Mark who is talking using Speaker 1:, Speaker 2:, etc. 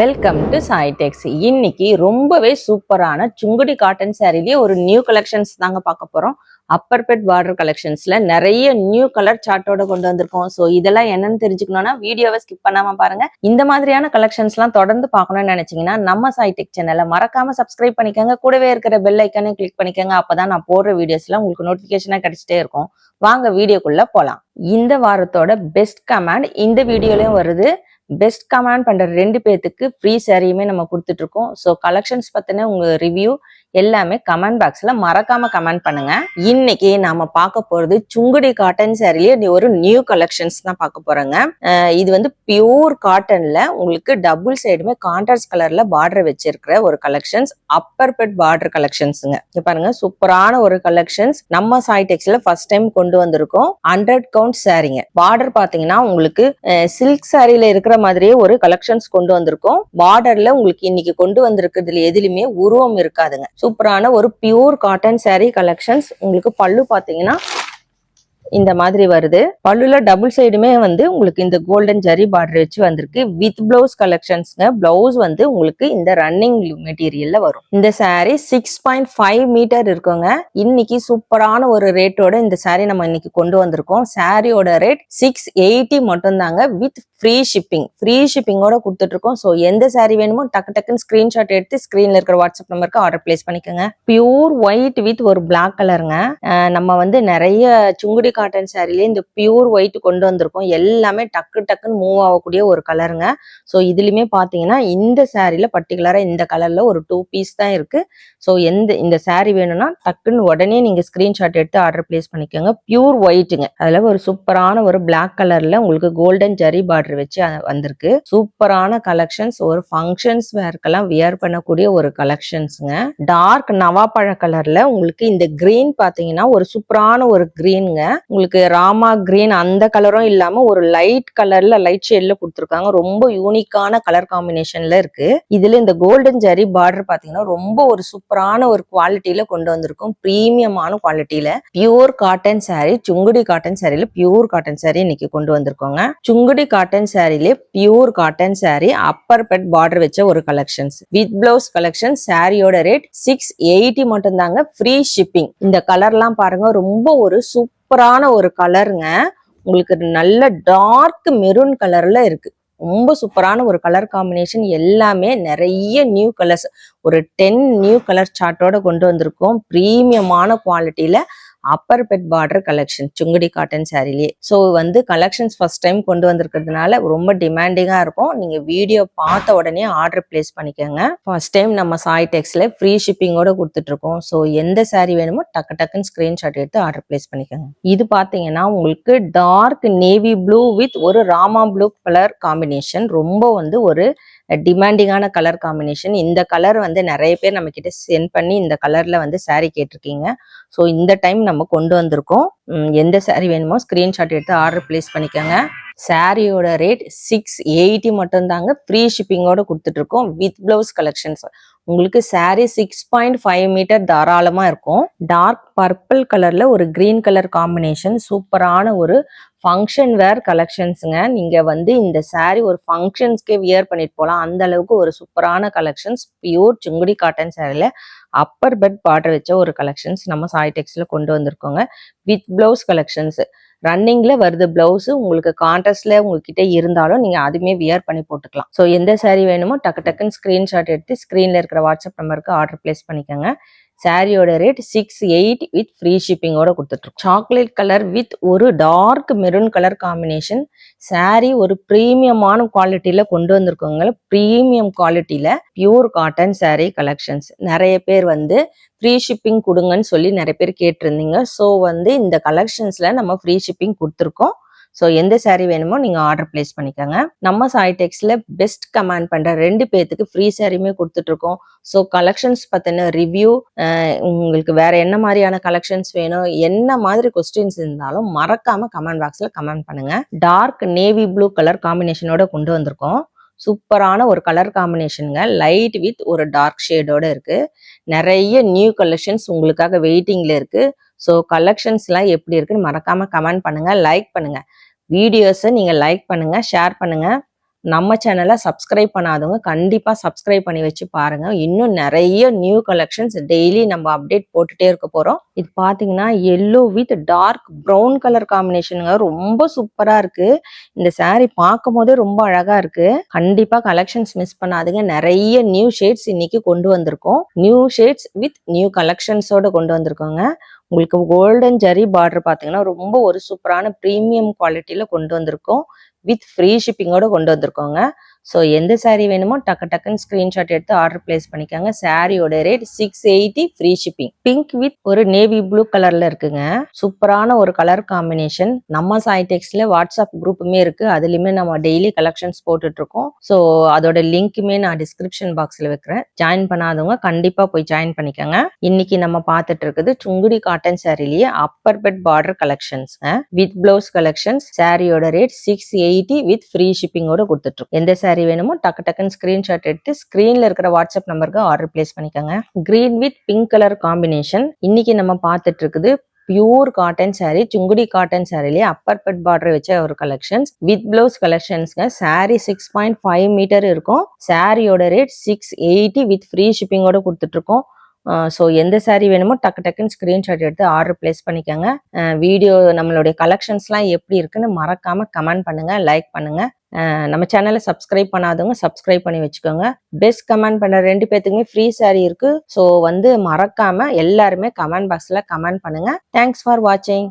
Speaker 1: Welcome to சாய்டெக்ஸ் இன்னைக்கு ரொம்பவே சூப்பரான சுங்குடி காட்டன் சாரிலேயே ஒரு நியூ கலெக்ஷன்ஸ் தாங்க பார்க்க போறோம். அப்பர் பெட் பார்டர் கலெக்ஷன்ஸ்ல நிறைய நியூ கலர் சார்ட்டோட கொண்டு வந்திருக்கோம். ஸோ இதெல்லாம் என்னன்னு தெரிஞ்சுக்கணும்னா வீடியோவை ஸ்கிப் பண்ணாம பாருங்க. இந்த மாதிரியான கலெக்ஷன்ஸ்லாம் தொடர்ந்து பார்க்கணும்னு நினைச்சீங்கன்னா நம்ம சாய்டெக் சேனலை மறக்காம சப்ஸ்கிரைப் பண்ணிக்கோங்க. கூடவே இருக்கிற பெல் ஐக்கானே கிளிக் பண்ணிக்கோங்க. அப்பதான் நான் போடுற வீடியோஸ்லாம் உங்களுக்கு நோட்டிபிகேஷனா கிடைச்சிட்டே இருக்கும். வாங்க வீடியோக்குள்ள போலாம். இந்த வாரத்தோட பெஸ்ட் கமெண்ட் இந்த வீடியோலயும் வருது. பெஸ்ட் கமெண்ட் பண்ற ரெண்டு பேர்த்துக்கு ஃப்ரீ சாரியுமே நம்ம கொடுத்துட்டு இருக்கோம் ஸோ கலெக்ஷன்ஸ் பத்தின உங்க ரிவ்யூ எல்லாமே கமெண்ட் பாக்ஸ்ல மறக்காம கமெண்ட் பண்ணுங்க. இன்னைக்கு நாம பார்க்க போறது சுங்குடி காட்டன் சாரிலேயே ஒரு நியூ கலெக்ஷன்ஸ் தான் பார்க்க போறோங்க. இது வந்து பியூர் காட்டன்ல உங்களுக்கு டபுள் சைடுமே கான்ட்ராஸ்ட் கலர்ல பார்டர் வச்சிருக்கிற ஒரு கலெக்ஷன்ஸ் அப்பர் பெட் பார்டர் கலெக்ஷன்ஸுங்க பாருங்க சூப்பரான ஒரு கலெக்ஷன்ஸ் நம்ம சாய்டெக்ஸ்ல ஃபர்ஸ்ட் டைம் கொண்டு கொண்டு வந்திருக்கோம். ஹண்ட்ரட் கவுண்ட் சாரிங்க பார்டர் பாத்தீங்கன்னா உங்களுக்கு சில்க் சாரியில இருக்கிற மாதிரியே ஒரு கலெக்ஷன்ஸ் கொண்டு வந்திருக்கோம். பார்டர்ல உங்களுக்கு இன்னைக்கு கொண்டு வந்திருக்கிறதுல எதுலையுமே உருவம் இருக்காதுங்க. சூப்பரான ஒரு பியூர் காட்டன் saree கலெக்ஷன்ஸ் உங்களுக்கு பல்லு பாத்தீங்கன்னா இந்த மாதிரி வருது. பல்லுல டபுள் சைடுமே வந்து உங்களுக்கு இந்த கோல்டன் ஜரி பார்டர் வச்சு வந்திருக்கு. வித் பிளவுஸ் கலெக்ஷன்ஸ்ங்க பிளவுஸ் வந்து உங்களுக்கு இந்த ரன்னிங் மெட்டீரியல்ல வரும். இந்த saree six point five metre இருக்குங்க. இன்னைக்கு சூப்பரான ஒரு ரேட்டோட இந்த saree நம்ம இன்னைக்கு கொண்டு வந்திருக்கோம். சாரியோட ரேட் சிக்ஸ் எயிட்டி மட்டும் தாங்க வித் ஃப்ரீ ஷிப்பிங் ஃப்ரீ ஷிப்பிங்கோட கொடுத்துட்டு இருக்கோம் ஸோ எந்த சாரீ வேணுமோ டக்கு டக்குன்னு ஸ்க்ரீன்ஷாட் எடுத்து ஸ்க்ரீனில் இருக்கிற வாட்ஸ்அப் நம்பருக்கு ஆர்டர் பிளேஸ் பண்ணிக்கோங்க. பியூர் ஒயிட் வித் ஒரு பிளாக் கலருங்க நம்ம வந்து நிறைய சுங்குடி காட்டன் சாரிலே இந்த பியூர் ஒயிட் கொண்டு வந்திருக்கோம். எல்லாமே டக்கு டக்குன்னு மூவ் ஆகக்கூடிய ஒரு கலருங்க ஸோ இதுலையுமே பார்த்தீங்கன்னா இந்த சாரில பர்டிகுலராக இந்த கலர்ல ஒரு டூ பீஸ் தான் இருக்கு. ஸோ எந்த இந்த சாரீ வேணும்னா டக்குன்னு உடனே நீங்க ஸ்கிரீன்ஷாட் எடுத்து ஆர்டர் பிளேஸ் பண்ணிக்கோங்க. பியூர் ஒயிட்டுங்க அதில் ஒரு சூப்பரான ஒரு பிளாக் கலர்ல உங்களுக்கு கோல்டன் ஜரி பார்டர் வச்சு வந்திருக்கு. சூப்பரான கலெக்ஷன்ஸ் ஒரு ஃபங்க்ஷன்ஸ் வேர்க்கெல்லாம் வியர் பண்ணக்கூடிய ஒரு கலெக்ஷன்ஸுங்க டார்க் நவாப்பழ கலர்ல உங்களுக்கு இந்த கிரீன் பாத்தீங்கன்னா ஒரு சூப்பரான ஒரு கிரீனுங்க உங்களுக்கு ராமா கிரீன் அந்த கலரும் இல்லாம ஒரு லைட் கலர்ல லைட் ஷேட்ல கொடுத்துருக்காங்க. ரொம்ப யூனிக்கான கலர் காம்பினேஷன்ல இருக்கு. இதுல இந்த கோல்டன் ஜரி பார்டர் பாத்தீங்கன்னா ரொம்ப ஒரு சூப்பரான ஒரு குவாலிட்டியில கொண்டு வந்திருக்கும். பிரீமியமான குவாலிட்டியில pure cotton saree Sungudi cotton சாரியில pure cotton sorry இன்னைக்கு கொண்டு வந்திருக்கோங்க. Sungudi cotton சாரிலே pure cotton saree upper bed border வச்ச ஒரு கலெக்ஷன்ஸ் வித் பிளவுஸ் கலெக்ஷன் சாரியோட ரேட் சிக்ஸ் எயிட்டி மட்டும் தாங்க ஃப்ரீ ஷிப்பிங் இந்த கலர்லாம் பாருங்க ரொம்ப ஒரு சூப்பரான ஒரு கலருங்க உங்களுக்கு நல்ல டார்க் மெரூன் கலர்ல இருக்கு. ரொம்ப சூப்பரான ஒரு கலர் காம்பினேஷன் எல்லாமே நிறைய நியூ கலர்ஸ் ஒரு டென் நியூ கலர் சார்ட்டோட கொண்டு வந்திருக்கோம். ப்ரீமியமான குவாலிட்டியில upper bed border collection Sungudi cotton சாரிலேயே so வந்து கலெக்ஷன்ஸ் ஃபர்ஸ்ட் டைம் கொண்டு வந்திருக்கிறதுனால ரொம்ப டிமாண்டிங்காக இருக்கும். நீங்கள் வீடியோ பார்த்த உடனே ஆர்டர் பிளேஸ் பண்ணிக்கோங்க. ஃபர்ஸ்ட் டைம் நம்ம சாய் டெக்ஸில் ஃப்ரீ ஷிப்பிங்கோட கொடுத்துட்டு இருக்கோம் ஸோ எந்த saree வேணுமோ டக்கு டக்குன்னு ஸ்க்ரீன்ஷாட் எடுத்து ஆர்டர் பிளேஸ் பண்ணிக்கோங்க. இது பார்த்தீங்கன்னா உங்களுக்கு டார்க் நேவி ப்ளூ வித் ஒரு ராமா ப்ளூ கலர் காம்பினேஷன் ரொம்ப வந்து ஒரு டிமாண்டிங்கான கலர் காம்பினேஷன் இந்த கலர் வந்து நிறைய பேர் நம்ம கிட்ட சென்ட் பண்ணி இந்த கலர்ல வந்து சாரீ கேட்டிருக்கீங்க. ஸோ இந்த டைம் நம்ம கொண்டு வந்திருக்கோம். எந்த சாரீ வேணுமோ ஸ்கிரீன்ஷாட் எடுத்து ஆர்டர் பிளேஸ் பண்ணிக்கோங்க. சாரியோட ரேட் சிக்ஸ் எயிட்டி மட்டும்தாங்க ஃப்ரீ ஷிப்பிங்கோட கொடுத்துட்டு இருக்கோம் வித் பிளவுஸ் கலெக்ஷன்ஸ் உங்களுக்கு saree six point five metre தாராளமாக இருக்கும். டார்க் பர்பிள் கலரில் ஒரு கிரீன் கலர் காம்பினேஷன் சூப்பரான ஒரு ஃபங்க்ஷன் வேர் கலெக்ஷன்ஸுங்க நீங்கள் வந்து இந்த சாரீ ஒரு ஃபங்க்ஷன்ஸ்க்கே வியர் பண்ணிட்டு போகலாம் அந்த அளவுக்கு ஒரு சூப்பரான கலெக்ஷன்ஸ் பியூர் சுங்குடி காட்டன் சாரில அப்பர் பெட் பார்டர் வச்ச ஒரு கலெக்ஷன்ஸ் நம்ம சாய் டெக்ஸ்ல கொண்டு வந்திருக்கோங்க. வித் ப்ளவுஸ் கலெக்ஷன்ஸ் ரன்னிங்கில் வருது ப்ளவுஸு உங்களுக்கு கான்ட்ராஸ்ட்ல உங்ககிட்ட இருந்தாலும் நீங்கள் அதுமே வியர் பண்ணி போட்டுக்கலாம். ஸோ எந்த சாரீ வேணுமோ டக்கு டக்குன்னு ஸ்க்ரீன்ஷாட் எடுத்து ஸ்க்ரீனில் இருக்கிற வாட்ஸ்அப் நம்பருக்கு ஆர்டர் பிளேஸ் பண்ணிக்கோங்க. சாரியோட rate six eight with free ஷிப்பிங்கோட கொடுத்துட்ருக்கோம். சாக்லேட் கலர் வித் ஒரு dark maroon colour combination sari ஒரு ப்ரீமியமான குவாலிட்டியில் கொண்டு வந்திருக்கோங்க. ப்ரீமியம் குவாலிட்டியில பியூர் காட்டன் சாரி கலெக்ஷன்ஸ் நிறைய பேர் வந்து ஃப்ரீ ஷிப்பிங் கொடுங்கன்னு சொல்லி நிறைய பேர் கேட்டிருந்தீங்க. ஸோ வந்து இந்த கலெக்ஷன்ஸில் நம்ம ஃப்ரீ ஷிப்பிங் கொடுத்துருக்கோம். ஸோ எந்த சாரீ வேணுமோ நீங்கள் ஆர்டர் பிளேஸ் பண்ணிக்கோங்க. நம்ம சாய்டெக்ஸில் பெஸ்ட் கமெண்ட் பண்ணுற ரெண்டு பேர்த்துக்கு ஃப்ரீ சாரியுமே கொடுத்துட்ருக்கோம். ஸோ கலெக்ஷன்ஸ் பற்றின ரிவ்யூ உங்களுக்கு வேறு என்ன மாதிரியான கலெக்ஷன்ஸ் வேணும் என்ன மாதிரி கொஸ்டின்ஸ் இருந்தாலும் மறக்காமல் கமெண்ட் பாக்ஸில் கமெண்ட் பண்ணுங்கள் டார்க் நேவி ப்ளூ கலர் காம்பினேஷனோட கொண்டு வந்திருக்கோம். சூப்பரான ஒரு கலர் காம்பினேஷனுங்க லைட் வித் ஒரு டார்க் ஷேடோட இருக்குது நிறைய நியூ கலெக்ஷன்ஸ் உங்களுக்காக வெயிட்டிங்கில் இருக்குது ஸோ கலெக்ஷன்ஸ்லாம் எப்படி இருக்குன்னு மறக்காமல் கமெண்ட் பண்ணுங்க லைக் பண்ணுங்க. வீடியோஸை நீங்கள் லைக் பண்ணுங்க ஷேர் பண்ணுங்க. நம்ம சேனலை சப்ஸ்கிரைப் பண்ணாதவங்க கண்டிப்பாக சப்ஸ்கிரைப் பண்ணி வச்சு பாருங்க. இன்னும் நிறைய நியூ கலெக்ஷன்ஸ் டெய்லி நம்ம அப்டேட் போட்டுட்டே இருக்க போகிறோம் இது பார்த்தீங்கன்னா yellow with dark brown colour காம்பினேஷனுங்க ரொம்ப சூப்பராக இருக்கு. இந்த சேரீ பார்க்கும் போதே ரொம்ப அழகாக இருக்கு. கண்டிப்பாக கலெக்ஷன்ஸ் மிஸ் பண்ணாதீங்க. நிறைய நியூ ஷேட்ஸ் இன்னைக்கு கொண்டு வந்திருக்கோம். நியூ ஷேட்ஸ் வித் நியூ கலெக்ஷன்ஸோட கொண்டு வந்திருக்கோங்க. உங்களுக்கு கோல்டன் ஜரி பார்டர் பாத்தீங்கன்னா ரொம்ப ஒரு சூப்பரான ப்ரீமியம் குவாலிட்டியில் கொண்டு வந்திருக்கோம். வித் ஃப்ரீ ஷிப்பிங்கோட கொண்டு வந்திருக்கோங்க. ஸோ எந்த சாரீ வேணுமோ டக்கு டக்குன்னு ஸ்க்ரீன்ஷாட் எடுத்து ஆர்டர் பிளேஸ் பண்ணிக்கோங்க. சாரியோட rate six eighty free shipping pink with ஒரு நேவி ப்ளூ கலர்ல இருக்குங்க. சூப்பரான ஒரு கலர் காம்பினேஷன் நம்ம சாய்டெக்ஸ்ல வாட்ஸ்அப் குரூப்புமே இருக்கு. அதுலயுமே நம்ம டெய்லி கலெக்ஷன்ஸ் போட்டுட்டு இருக்கோம் ஸோ அதோட லிங்க்குமே நான் டிஸ்கிரிப்ஷன் பாக்ஸ்ல வைக்கிறேன். ஜாயின் பண்ணாதவங்க கண்டிப்பா போய் ஜாயின் பண்ணிக்கோங்க. இன்னைக்கு நம்ம பார்த்துட்டு இருக்குது Sungudi cotton சாரிலேயே upper bed border collections with blouse collections சாரியோட rate six eighty with free ஷிப்பிங்கோட கொடுத்துட்டு இருக்கோம் எந்த சாரீ வேணுமோ டக்கு டக்குன்னு ஸ்க்ரீன்ஷாட் எடுத்து ஸ்க்ரீனில் இருக்கிற வாட்ஸ்அப் நம்பருக்கு ஆர்டர் பிளேஸ் பண்ணிக்கோங்க. Green with pink colour combination இன்னைக்கு நம்ம பார்த்துட்டு இருக்குது pure cotton saree Sungudi cotton சாரிலேயே upper bed border வச்ச ஒரு collections with blouse கலெக்ஷன்ஸ்ங்க saree six point five metre இருக்கும். சாரியோட rate six eighty with free ஷிப்பிங்கோட கொடுத்துட்டு இருக்கோம். ஸோ எந்த சாரீ வேணுமோ டக்கு டக்குன்னு ஸ்க்ரீன்ஷாட் எடுத்து ஆர்டர் பிளேஸ் பண்ணிக்கோங்க. வீடியோ நம்மளுடைய கலெக்ஷன்ஸ்லாம் எப்படி இருக்குன்னு மறக்காம கமெண்ட் பண்ணுங்கள் லைக் பண்ணுங்கள் நம்ம சேனலை சப்ஸ்கிரைப் பண்ணாதவங்க சப்ஸ்கிரைப் பண்ணி வச்சுக்கோங்க. பெஸ்ட் கமெண்ட் பண்ண ரெண்டு பேத்துக்குமே ஃப்ரீ saree இருக்கு. ஸோ வந்து மறக்காமல் எல்லாருமே கமெண்ட் பாக்ஸில் கமெண்ட் பண்ணுங்க. தேங்க்ஸ் ஃபார் வாட்சிங்